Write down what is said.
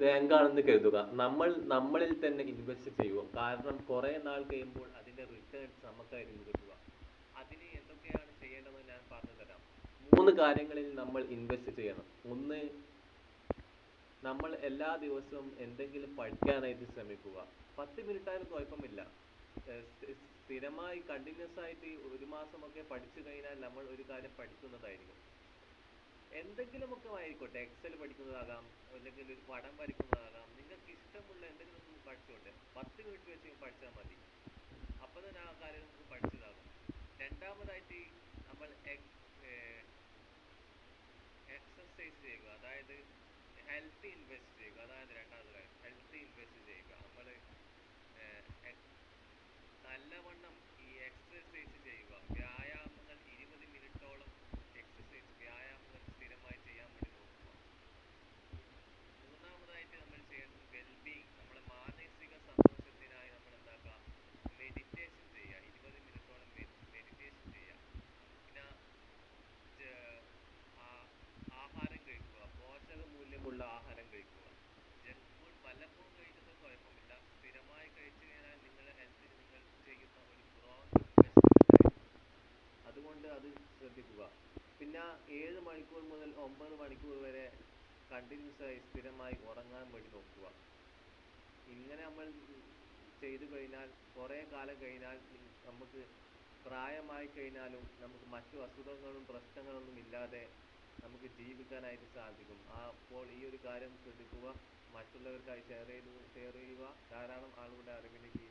ബാങ്കാണെന്ന് കരുതുക. നമ്മൾ നമ്മളിൽ തന്നെ ഇൻവെസ്റ്റ് ചെയ്യുക. കാരണം കുറേ നാൾ കഴിയുമ്പോൾ അതിന്റെ റിട്ടേൺസ് നമുക്കായിരിക്കും കിട്ടുക. അതിന് എന്തൊക്കെയാണ് ചെയ്യേണ്ടതെന്ന് ഞാൻ പറഞ്ഞു തരാം മൂന്ന് കാര്യങ്ങളിൽ നമ്മൾ ഇൻവെസ്റ്റ് ചെയ്യണം. ഒന്ന് നമ്മൾ എല്ലാ ദിവസവും എന്തെങ്കിലും പഠിക്കാനായിട്ട് ശ്രമിക്കുക. പത്ത് മിനിറ്റായാലും കുഴപ്പമില്ല. സ്ഥിരമായി കണ്ടിന്യൂസ് ആയിട്ട് ഒരു മാസമൊക്കെ പഠിച്ചു കഴിഞ്ഞാൽ നമ്മൾ ഒരു കാര്യം പഠിക്കുന്നതായിരിക്കും. എന്തെങ്കിലുമൊക്കെ ആയിക്കോട്ടെ എക്സൽ പഠിക്കുന്നതാകാം അല്ലെങ്കിൽ ഒരു പടം വരയ്ക്കുന്നതാകാം. നിങ്ങൾക്ക് ഇഷ്ടമുള്ള എന്തെങ്കിലും ഒന്ന് പഠിച്ചോട്ടെ. പത്ത് മിനിറ്റ് വെച്ച് പഠിച്ചാൽ മതി. അപ്പോൾ തന്നെ ആ കാര്യം നമുക്ക് പഠിച്ചതാകും. രണ്ടാമതായിട്ട് നമ്മൾ എക്സസൈസ് ചെയ്യുക. അതായത് ഹെൽത്തി ഇൻവെസ്റ്റ് ചെയ്യുക. അതായത് ശ്രദ്ധിക്കുക. പിന്നെ ഏഴ് മണിക്കൂർ മുതൽ ഒമ്പത് മണിക്കൂർ വരെ കണ്ടിന്യൂസ് ആയി സ്ഥിരമായി ഉറങ്ങാൻ വേണ്ടി നോക്കുക. ഇങ്ങനെ നമ്മൾ ചെയ്തു കഴിഞ്ഞാൽ കുറേ കാലം കഴിഞ്ഞാൽ നമുക്ക് പ്രായമായി കഴിഞ്ഞാലും നമുക്ക് മറ്റു അസുഖങ്ങളും പ്രശ്നങ്ങളൊന്നും ഇല്ലാതെ നമുക്ക് ജീവിക്കാനായിട്ട് സാധിക്കും. അപ്പോൾ ഈ ഒരു കാര്യം ശ്രദ്ധിക്കുക. മറ്റുള്ളവർക്കായി ഷെയർ ചെയ്ത് ഷെയർ ചെയ്യുക. ധാരാളം ആളുകളുടെ അറിവിലേക്ക്